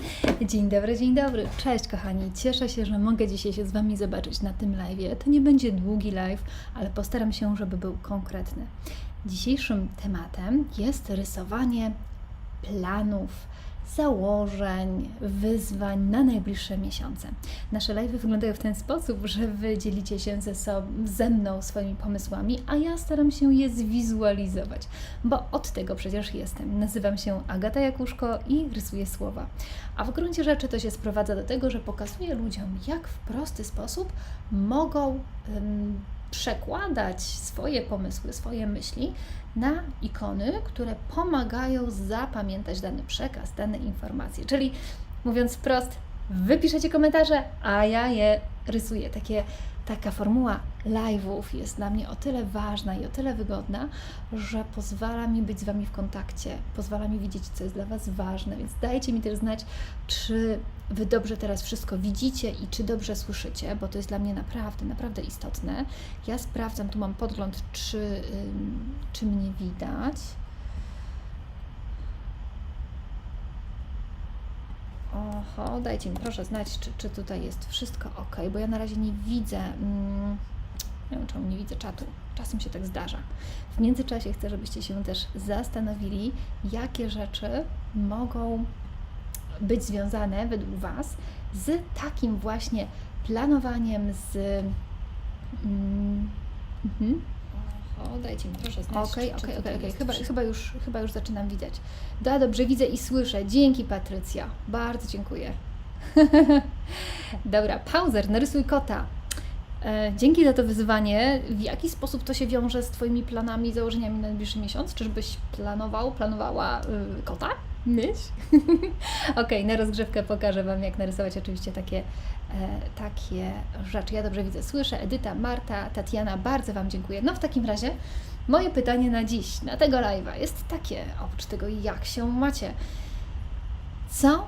Dzień dobry, dzień dobry. Cześć kochani. Cieszę się, że mogę dzisiaj się z Wami zobaczyć na tym live. To nie będzie długi live, ale postaram się, żeby był konkretny. Dzisiejszym tematem jest rysowanie planów, założeń, wyzwań na najbliższe miesiące. Nasze live wyglądają w ten sposób, że Wy dzielicie się ze, sobą, ze mną swoimi pomysłami, a ja staram się je zwizualizować, bo od tego przecież jestem. Nazywam się Agata Jakuszko i rysuję słowa. A w gruncie rzeczy to się sprowadza do tego, że pokazuję ludziom, jak w prosty sposób mogą przekładać swoje pomysły, swoje myśli na ikony, które pomagają zapamiętać dany przekaz, dane informacje. Czyli mówiąc wprost, wy piszecie komentarze, a ja je rysuję. Takie, taka formuła live'ów jest dla mnie o tyle ważna i o tyle wygodna, że pozwala mi być z Wami w kontakcie, pozwala mi widzieć, co jest dla Was ważne, więc dajcie mi też znać, czy Wy dobrze teraz wszystko widzicie i czy dobrze słyszycie, bo to jest dla mnie naprawdę, naprawdę istotne. Ja sprawdzam, tu mam podgląd, czy, czy mnie widać. Oho, dajcie mi proszę znać, czy, czy tutaj jest wszystko ok, bo ja na razie nie widzę. Mm, nie wiem, czemu nie widzę czatu. Czasem się tak zdarza. W międzyczasie chcę, żebyście się też zastanowili, jakie rzeczy mogą być związane według Was z takim właśnie planowaniem, z. Mm, mhm. O, dajcie mi proszę znać. Okej, okej, okej, chyba, już, chyba już zaczynam widać. Da, dobrze widzę i słyszę. Dzięki, Patrycja. Bardzo dziękuję. Dobra, pauzer, narysuj kota. E, Dzięki za to wyzwanie. W jaki sposób to się wiąże z Twoimi planami i założeniami na najbliższy miesiąc? Czyżbyś planował, planowała y, kota mieć? Okej, na rozgrzewkę pokażę Wam, jak narysować oczywiście takie, e, takie rzeczy. Ja dobrze widzę, słyszę. Edyta, Marta, Tatiana, bardzo Wam dziękuję. No w takim razie moje pytanie na dziś, na tego live'a jest takie, oprócz tego jak się macie. Co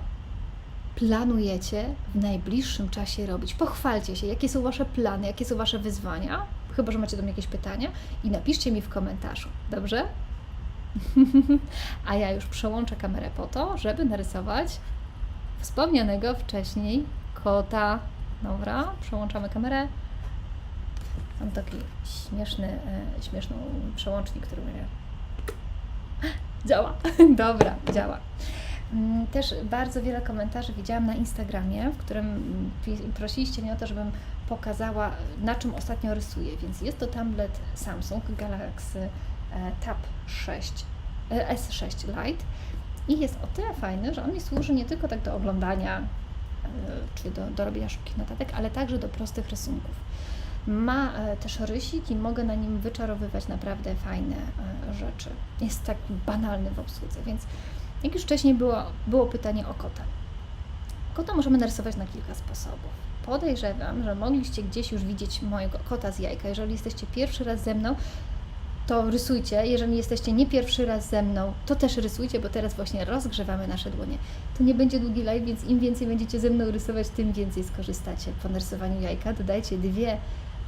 planujecie w najbliższym czasie robić? Pochwalcie się, jakie są Wasze plany, jakie są Wasze wyzwania, chyba że macie do mnie jakieś pytania i napiszcie mi w komentarzu, dobrze? A ja już przełączę kamerę po to, żeby narysować wspomnianego wcześniej kota. Dobra, przełączamy kamerę. Mam taki śmieszny, e, śmieszną przełącznik, który mnie... Działa. Dobra, działa. Mm, Też bardzo wiele komentarzy widziałam na Instagramie, w którym mm, prosiliście mnie o to, żebym pokazała, na czym ostatnio rysuję. Więc jest to tablet Samsung Galaxy Tab 6, e, S6 Lite i jest o tyle fajny, że on mi służy nie tylko tak do oglądania, e, czy do, do robienia szybkich notatek, ale także do prostych rysunków. Ma e, też rysik i mogę na nim wyczarowywać naprawdę fajne e, rzeczy. Jest tak banalny w obsłudze, więc jak już wcześniej było, było pytanie o kota. Kota możemy narysować na kilka sposobów. Podejrzewam, że mogliście gdzieś już widzieć mojego kota z jajka. Jeżeli jesteście pierwszy raz ze mną, to rysujcie. Jeżeli jesteście nie pierwszy raz ze mną, to też rysujcie, bo teraz właśnie rozgrzewamy nasze dłonie. To nie będzie długi live, więc im więcej będziecie ze mną rysować, tym więcej skorzystacie. Po narysowaniu jajka dodajcie dwie,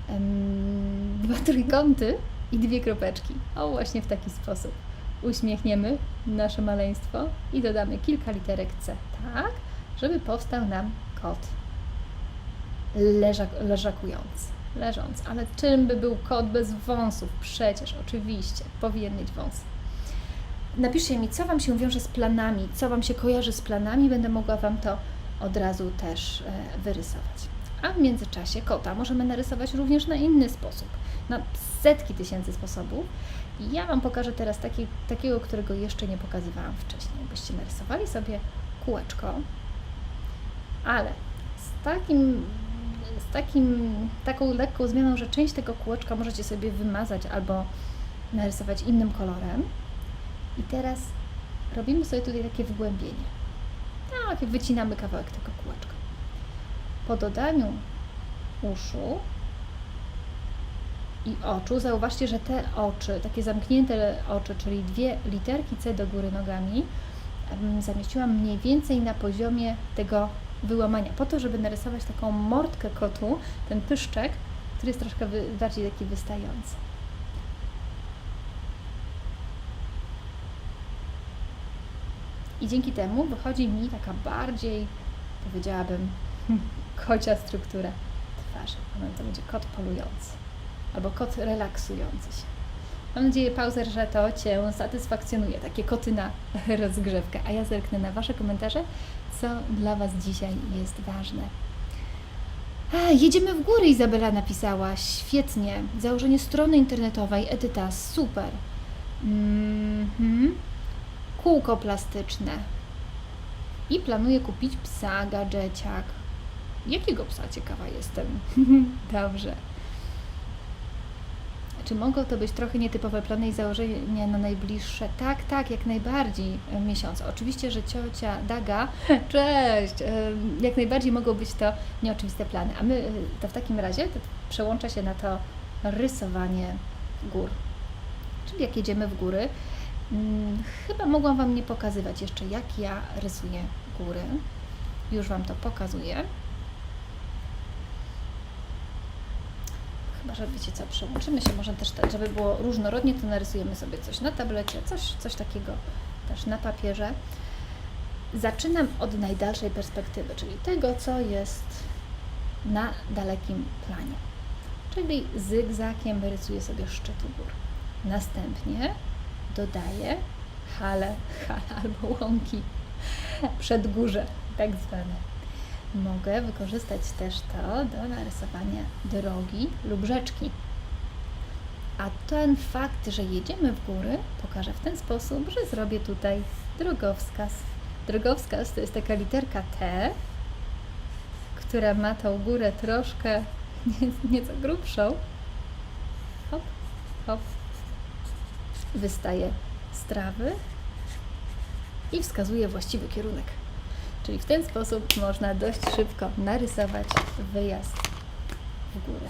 em, dwa trójkąty i dwie kropeczki. O, właśnie w taki sposób. Uśmiechniemy nasze maleństwo i dodamy kilka literek C, tak, żeby powstał nam kot leżak, leżakujący, leżąc. Ale czym by był kot bez wąsów? Przecież, oczywiście, powinien mieć wąsy. Napiszcie mi, co Wam się wiąże z planami, co Wam się kojarzy z planami, będę mogła Wam to od razu też e, wyrysować. A w międzyczasie kota możemy narysować również na inny sposób, na setki tysięcy sposobów. Ja Wam pokażę teraz taki, takiego, którego jeszcze nie pokazywałam wcześniej. Byście narysowali sobie kółeczko, ale z takim, z takim, taką lekką zmianą, że część tego kółeczka możecie sobie wymazać albo narysować innym kolorem. I teraz robimy sobie tutaj takie wgłębienie. Tak, wycinamy kawałek tego kółeczka. Po dodaniu uszu i oczu, zauważcie, że te oczy, takie zamknięte oczy, czyli dwie literki C do góry nogami, zamieściłam mniej więcej na poziomie tego wyłamania, po to, żeby narysować taką mordkę kotu, ten pyszczek, który jest troszkę wy, bardziej taki wystający. I dzięki temu wychodzi mi taka bardziej, powiedziałabym, kocia struktura twarzy. Ona to będzie kot polujący albo kot relaksujący się. Mam nadzieję, Pauzer, że to Cię satysfakcjonuje, takie koty na rozgrzewkę. A ja zerknę na Wasze komentarze, co dla Was dzisiaj jest ważne. A, jedziemy w góry, Izabela napisała. Świetnie. Założenie strony internetowej, Edyta, super. Mhm. Kółko plastyczne. I planuję kupić psa, gadżeciak. Jakiego psa? Ciekawa jestem. Dobrze. Czy mogą to być trochę nietypowe plany i założenia na najbliższe? Tak, tak, jak najbardziej e, miesiące. Oczywiście, że ciocia Daga, cześć, e, jak najbardziej mogą być to nieoczywiste plany. A my e, to w takim razie przełącza się na to rysowanie gór. Czyli jak jedziemy w góry, hmm, chyba mogłam Wam nie pokazywać jeszcze, jak ja rysuję góry. Już Wam to pokazuję. Chyba, wiecie co, przełączymy się może też, tak, żeby było różnorodnie, to narysujemy sobie coś na tablecie, coś, coś takiego też na papierze. Zaczynam od najdalszej perspektywy, czyli tego, co jest na dalekim planie. Czyli zygzakiem rysuję sobie szczyty gór. Następnie dodaję hale, hale albo łąki, przedgórze tak zwane mogę wykorzystać też to do narysowania drogi lub rzeczki. A ten fakt, że jedziemy w góry, pokażę w ten sposób, że zrobię tutaj drogowskaz. Drogowskaz to jest taka literka T, która ma tą górę troszkę nieco grubszą. Hop, hop. Wystaje z trawy i wskazuje właściwy kierunek. Czyli w ten sposób można dość szybko narysować wyjazd w górę.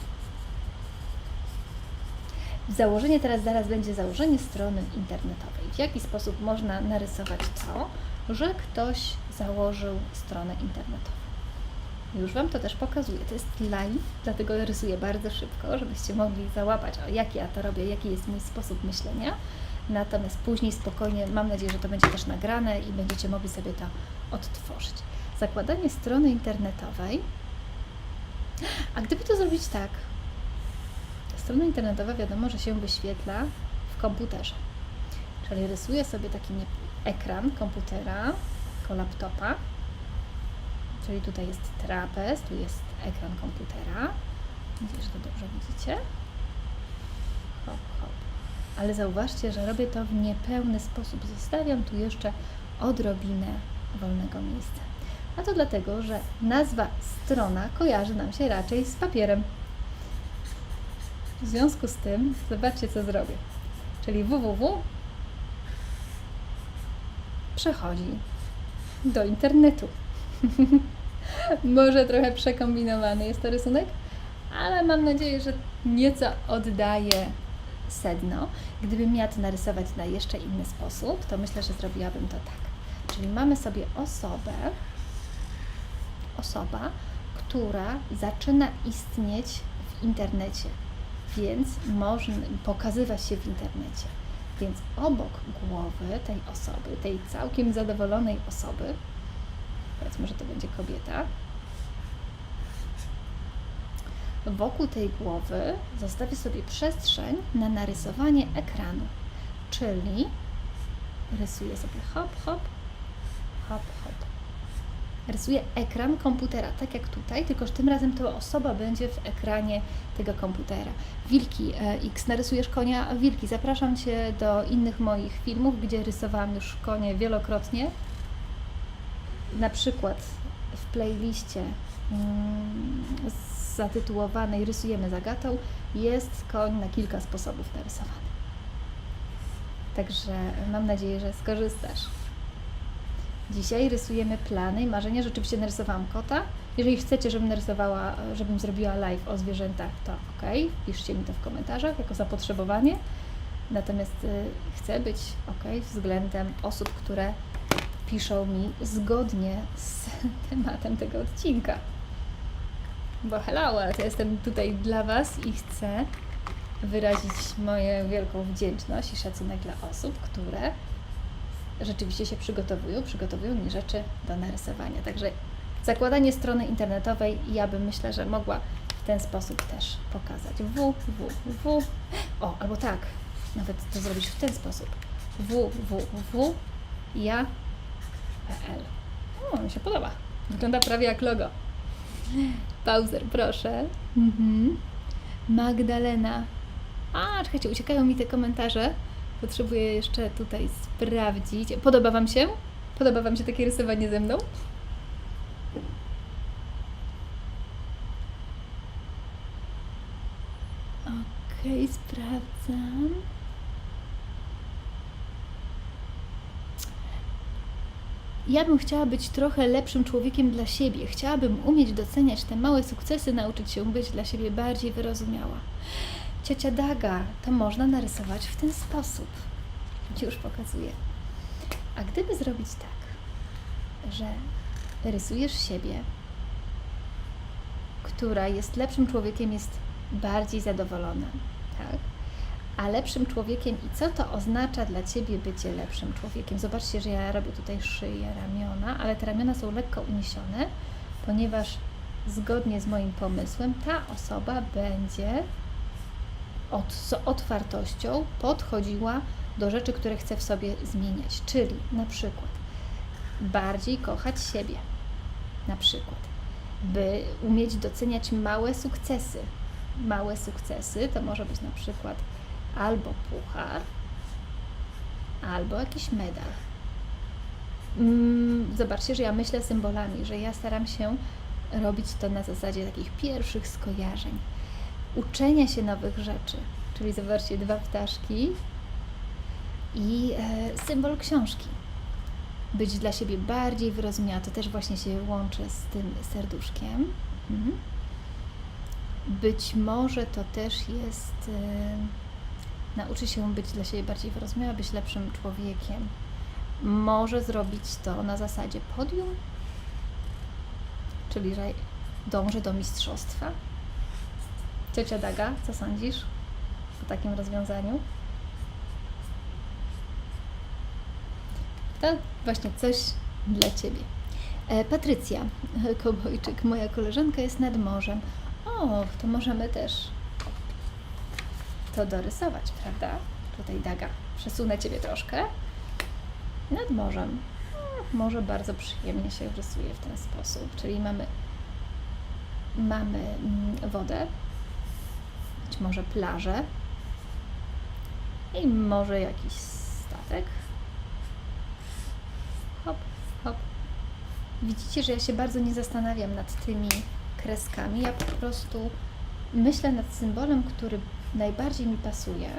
Założenie teraz zaraz będzie założenie strony internetowej. W jaki sposób można narysować to, że ktoś założył stronę internetową. Już Wam to też pokazuję. To jest live, dlatego rysuję bardzo szybko, żebyście mogli załapać, o jak ja to robię, jaki jest mój sposób myślenia. Natomiast później spokojnie, mam nadzieję, że to będzie też nagrane i będziecie mogli sobie to odtworzyć. Zakładanie strony internetowej. A gdyby to zrobić tak, strona internetowa wiadomo, że się wyświetla w komputerze. Czyli rysuję sobie taki ekran komputera, jako laptopa. Czyli tutaj jest trapez, tu jest ekran komputera. Nadzieję, że to dobrze widzicie. Hop, hop. Ale zauważcie, że robię to w niepełny sposób. Zostawiam tu jeszcze odrobinę wolnego miejsca. A to dlatego, że nazwa strona kojarzy nam się raczej z papierem. W związku z tym, zobaczcie co zrobię. Czyli www przechodzi do internetu. Może trochę przekombinowany jest to rysunek, ale mam nadzieję, że nieco oddaje sedno. Gdybym miała to narysować na jeszcze inny sposób, to myślę, że zrobiłabym to tak. Czyli mamy sobie osobę, osoba, która zaczyna istnieć w internecie, więc można pokazywać się w internecie. Więc obok głowy tej osoby, tej całkiem zadowolonej osoby, powiedzmy, że to będzie kobieta, wokół tej głowy zostawię sobie przestrzeń na narysowanie ekranu. Czyli rysuję sobie hop, hop, hop, hop. Rysuję ekran komputera, tak jak tutaj, tylko że tym razem to osoba będzie w ekranie tego komputera. Wilki e, X, narysujesz konia, wilki. Zapraszam Cię do innych moich filmów, gdzie rysowałam już konie wielokrotnie. Na przykład w playliście mm, zatytułowanej Rysujemy zagatą jest koń na kilka sposobów narysowany. Także mam nadzieję, że skorzystasz. Dzisiaj rysujemy plany i marzenia. Rzeczywiście narysowałam kota. Jeżeli chcecie, żebym narysowała, żebym zrobiła live o zwierzętach, to ok, piszcie mi to w komentarzach jako zapotrzebowanie. Natomiast y, chcę być ok względem osób, które piszą mi zgodnie z tematem tego odcinka. Bo hello, to jestem tutaj dla Was i chcę wyrazić moją wielką wdzięczność i szacunek dla osób, które rzeczywiście się przygotowują, przygotowują mi rzeczy do narysowania. Także zakładanie strony internetowej ja bym myślę, że mogła w ten sposób też pokazać. www. O, albo tak, nawet to zrobić w ten sposób. www. ja.pl. O, mi się podoba. Wygląda prawie jak logo. Pauzer, proszę. Mhm. Magdalena. A, czekajcie, uciekają mi te komentarze. Potrzebuję jeszcze tutaj sprawdzić. Podoba Wam się? Podoba Wam się takie rysowanie ze mną? Okej, sprawdzam. Ja bym chciała być trochę lepszym człowiekiem dla siebie. Chciałabym umieć doceniać te małe sukcesy, nauczyć się być dla siebie bardziej wyrozumiała. Ciocia Daga, to można narysować w ten sposób. Już pokazuję. A gdyby zrobić tak, że rysujesz siebie, która jest lepszym człowiekiem, jest bardziej zadowolona, tak? A lepszym człowiekiem i co to oznacza dla Ciebie bycie lepszym człowiekiem? Zobaczcie, że ja robię tutaj szyję, ramiona, ale te ramiona są lekko uniesione, ponieważ zgodnie z moim pomysłem ta osoba będzie od, z otwartością podchodziła do rzeczy, które chce w sobie zmieniać. Czyli na przykład bardziej kochać siebie, na przykład, by umieć doceniać małe sukcesy. Małe sukcesy to może być na przykład albo puchar, albo jakiś medal. Mm, Zobaczcie, że ja myślę symbolami, że ja staram się robić to na zasadzie takich pierwszych skojarzeń, uczenia się nowych rzeczy. Czyli zobaczcie, dwa ptaszki i e, symbol książki. Być dla siebie bardziej wyrozumiała, to też właśnie się łączy z tym serduszkiem. Mhm. Być może to też jest e, nauczy się być dla siebie bardziej wyrozumiała, być lepszym człowiekiem. Może zrobić to na zasadzie podium, czyli że dąży do mistrzostwa. Ciocia Daga, co sądzisz o takim rozwiązaniu? To właśnie coś dla Ciebie. E, Patrycja Kobojczyk, moja koleżanka jest nad morzem. O, to możemy też to dorysować, prawda? Tutaj Daga, przesunę Ciebie troszkę. Nad morzem. O, Morze bardzo przyjemnie się rysuje w ten sposób, czyli mamy, mamy mm, wodę, być może plażę i może jakiś statek. Hop, hop. Widzicie, że ja się bardzo nie zastanawiam nad tymi kreskami. Ja po prostu myślę nad symbolem, który najbardziej mi pasuje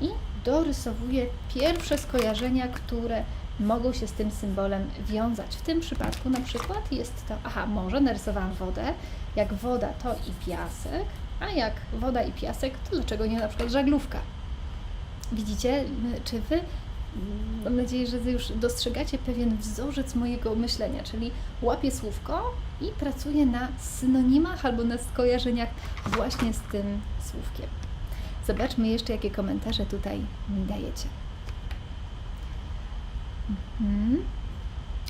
i dorysowuję pierwsze skojarzenia, które mogą się z tym symbolem wiązać. W tym przypadku na przykład jest to, aha, może narysowałam wodę. Jak woda to i piasek, a jak woda i piasek, to dlaczego nie na przykład żaglówka? Widzicie, czy wy, mam nadzieję, że już dostrzegacie pewien wzorzec mojego myślenia, czyli łapię słówko i pracuję na synonimach albo na skojarzeniach właśnie z tym słówkiem. Zobaczmy jeszcze, jakie komentarze tutaj mi dajecie. Mhm.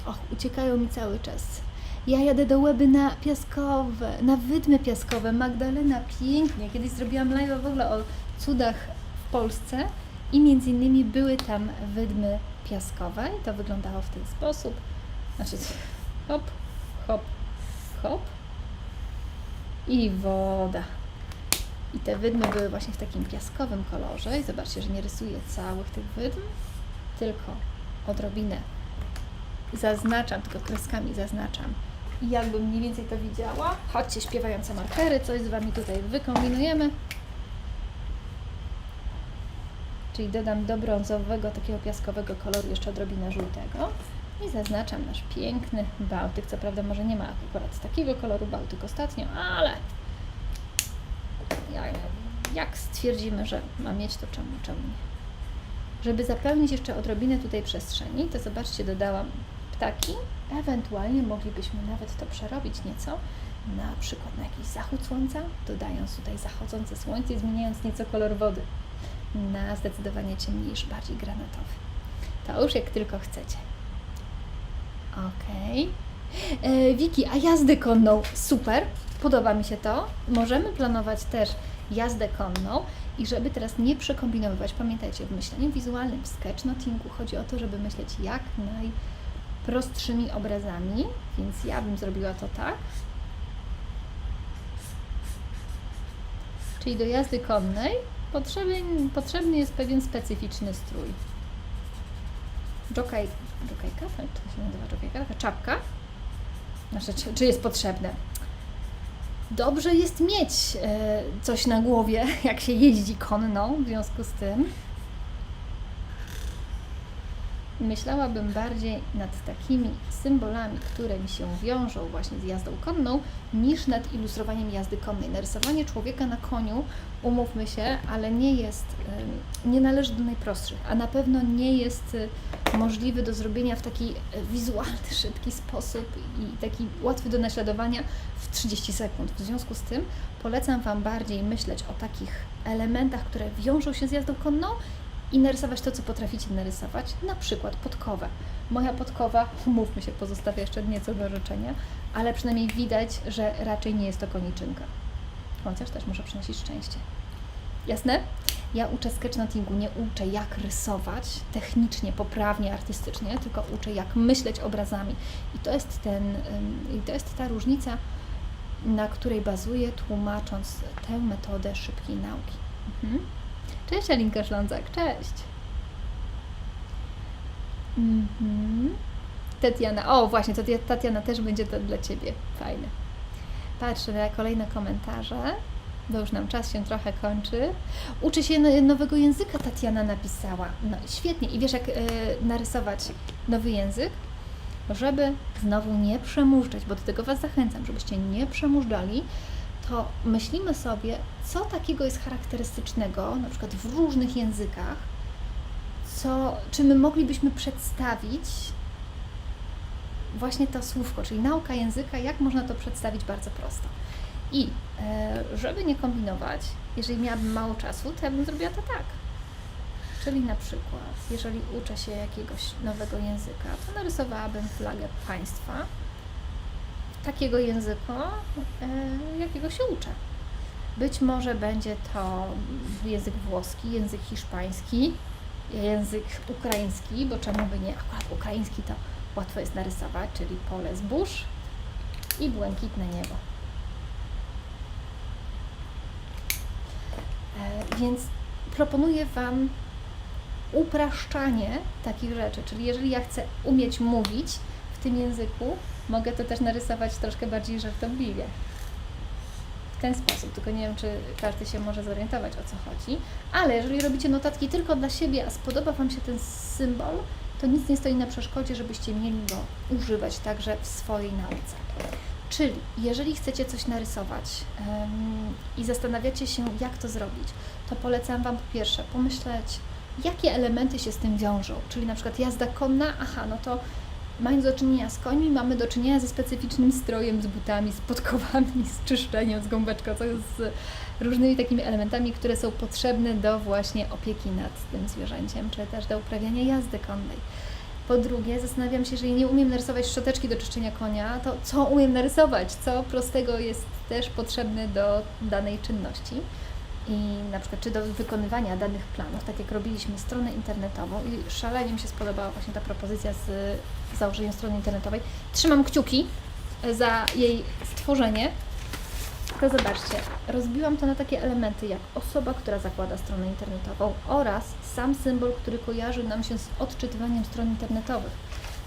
Och, uciekają mi cały czas. Ja jadę do Łeby na piaskowe, na wydmy piaskowe. Magdalena, pięknie. Kiedyś zrobiłam live w ogóle o cudach w Polsce i między innymi były tam wydmy piaskowe i to wyglądało w ten sposób. Znaczy hop, hop, hop i woda. I te wydmy były właśnie w takim piaskowym kolorze. I zobaczcie, że nie rysuję całych tych wydm, tylko odrobinę zaznaczam, tylko kreskami zaznaczam. I jakbym mniej więcej to widziała, chodźcie śpiewające markery, coś z Wami tutaj wykombinujemy. Czyli dodam do brązowego, takiego piaskowego koloru jeszcze odrobinę żółtego. I zaznaczam nasz piękny Bałtyk. Co prawda może nie ma akurat takiego koloru Bałtyk ostatnio, ale jak, stwierdzimy, że ma mieć, to czemu, czemu nie? Żeby zapełnić jeszcze odrobinę tutaj przestrzeni, to zobaczcie, dodałam ptaki. Ewentualnie moglibyśmy nawet to przerobić nieco, na przykład na jakiś zachód słońca, dodając tutaj zachodzące słońce i zmieniając nieco kolor wody na zdecydowanie ciemniejszy, bardziej granatowy. To już jak tylko chcecie. Okej. Okay. Wiki, a jazdę konną? Super, podoba mi się to. Możemy planować też jazdę konną i żeby teraz nie przekombinowywać, pamiętajcie, w myśleniu wizualnym, w sketchnotingu chodzi o to, żeby myśleć jak najprostszymi obrazami, więc ja bym zrobiła to tak. Czyli do jazdy konnej potrzebny, potrzebny jest pewien specyficzny strój. Jokaj, jokajka? Tak, to się nazywa jokajka? Taka czapka? Znaczy, czy, czy jest potrzebne? Dobrze jest mieć e, coś na głowie, jak się jeździ konno, w związku z tym myślałabym bardziej nad takimi symbolami, które mi się wiążą właśnie z jazdą konną, niż nad ilustrowaniem jazdy konnej. Narysowanie człowieka na koniu, umówmy się, ale nie jest, nie należy do najprostszych, a na pewno nie jest możliwy do zrobienia w taki wizualny, szybki sposób i taki łatwy do naśladowania w 30 sekund. W związku z tym polecam Wam bardziej myśleć o takich elementach, które wiążą się z jazdą konną i narysować to, co potraficie narysować, na przykład podkowę. Moja podkowa, umówmy się, pozostawia jeszcze nieco do życzenia, ale przynajmniej widać, że raczej nie jest to koniczynka. Chociaż też może przynosić szczęście. Jasne? Ja uczę sketchnotingu, nie uczę jak rysować technicznie, poprawnie, artystycznie, tylko uczę jak myśleć obrazami. I to jest, ten, i to jest ta różnica, na której bazuję, tłumacząc tę metodę szybkiej nauki. Mhm. Cześć Alinka Szlązak, cześć. Mhm. Tatiana, o właśnie, Tatiana też będzie to dla Ciebie. Fajne. Patrzę na kolejne komentarze, bo już nam czas się trochę kończy. Uczy się nowego języka, Tatiana napisała. No świetnie. I wiesz, jak y, narysować nowy język? Żeby znowu nie przemużdżać, bo do tego Was zachęcam, żebyście nie przemużdżali, to myślimy sobie, co takiego jest charakterystycznego, na przykład w różnych językach, co, czy my moglibyśmy przedstawić właśnie to słówko, czyli nauka języka, jak można to przedstawić bardzo prosto. I e, żeby nie kombinować, jeżeli miałabym mało czasu, to ja bym zrobiła to tak. Czyli na przykład, jeżeli uczę się jakiegoś nowego języka, to narysowałabym flagę państwa, takiego języka, e, jakiego się uczę. Być może będzie to język włoski, język hiszpański, język ukraiński, bo czemu by nie? Akurat ukraiński to łatwo jest narysować, czyli pole zbóż i błękitne niebo. E, więc proponuję Wam upraszczanie takich rzeczy, czyli jeżeli ja chcę umieć mówić w tym języku, mogę to też narysować troszkę bardziej żartobliwie. W ten sposób, tylko nie wiem, czy każdy się może zorientować o co chodzi. Ale jeżeli robicie notatki tylko dla siebie, a spodoba Wam się ten symbol, to nic nie stoi na przeszkodzie, żebyście mieli go używać także w swojej nauce. Czyli jeżeli chcecie coś narysować i zastanawiacie się, jak to zrobić, to polecam Wam po pierwsze pomyśleć, jakie elementy się z tym wiążą. Czyli na przykład jazda konna, aha, no to mając do czynienia z końmi, mamy do czynienia ze specyficznym strojem, z butami, z podkowami, z czyszczeniem, z gąbeczką, z różnymi takimi elementami, które są potrzebne do właśnie opieki nad tym zwierzęciem, czy też do uprawiania jazdy konnej. Po drugie, zastanawiam się, jeżeli nie umiem narysować szczoteczki do czyszczenia konia, to co umiem narysować? Co prostego jest też potrzebne do danej czynności? I na przykład czy do wykonywania danych planów, tak jak robiliśmy stronę internetową i szalenie mi się spodobała właśnie ta propozycja z założeniem strony internetowej. Trzymam kciuki za jej stworzenie. To zobaczcie, rozbiłam to na takie elementy jak osoba, która zakłada stronę internetową oraz sam symbol, który kojarzy nam się z odczytywaniem stron internetowych.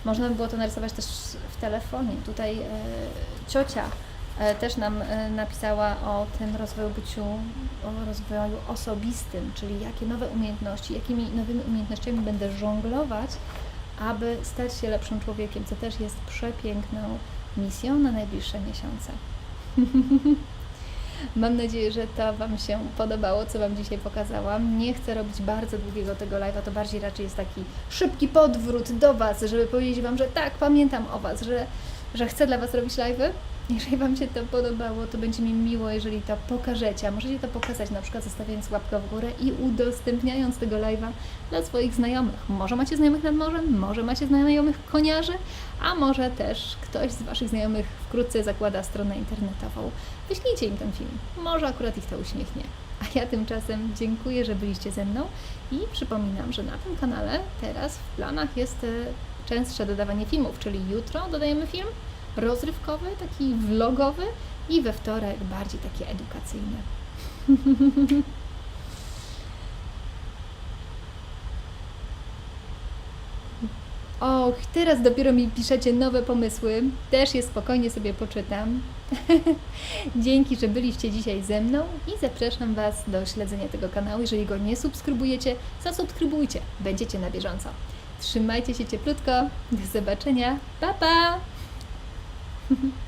Można by było to narysować też w telefonie. Tutaj e, ciocia E, też nam e, napisała o tym rozwoju byciu, o rozwoju osobistym, czyli jakie nowe umiejętności, jakimi nowymi umiejętnościami będę żonglować, aby stać się lepszym człowiekiem, co też jest przepiękną misją na najbliższe miesiące. Mam nadzieję, że to Wam się podobało, co Wam dzisiaj pokazałam. Nie chcę robić bardzo długiego tego live'a, to bardziej raczej jest taki szybki podwrót do Was, żeby powiedzieć Wam, że tak, pamiętam o Was, że, że chcę dla Was robić live'y Jeżeli Wam się to podobało, to będzie mi miło, jeżeli to pokażecie. A możecie to pokazać na przykład zostawiając łapkę w górę i udostępniając tego live'a dla swoich znajomych. Może macie znajomych nad morzem, może macie znajomych koniarzy, a może też ktoś z Waszych znajomych wkrótce zakłada stronę internetową. Wyślijcie im ten film. Może akurat ich to uśmiechnie. A ja tymczasem dziękuję, że byliście ze mną i przypominam, że na tym kanale teraz w planach jest e, częstsze dodawanie filmów, czyli jutro dodajemy film rozrywkowy, taki vlogowy i we wtorek bardziej taki edukacyjny. Och, teraz dopiero mi piszecie nowe pomysły. Też je spokojnie sobie poczytam. Dzięki, że byliście dzisiaj ze mną i zapraszam Was do śledzenia tego kanału. Jeżeli go nie subskrybujecie, zasubskrybujcie. Będziecie na bieżąco. Trzymajcie się cieplutko. Do zobaczenia. Pa, pa! Mm-hmm.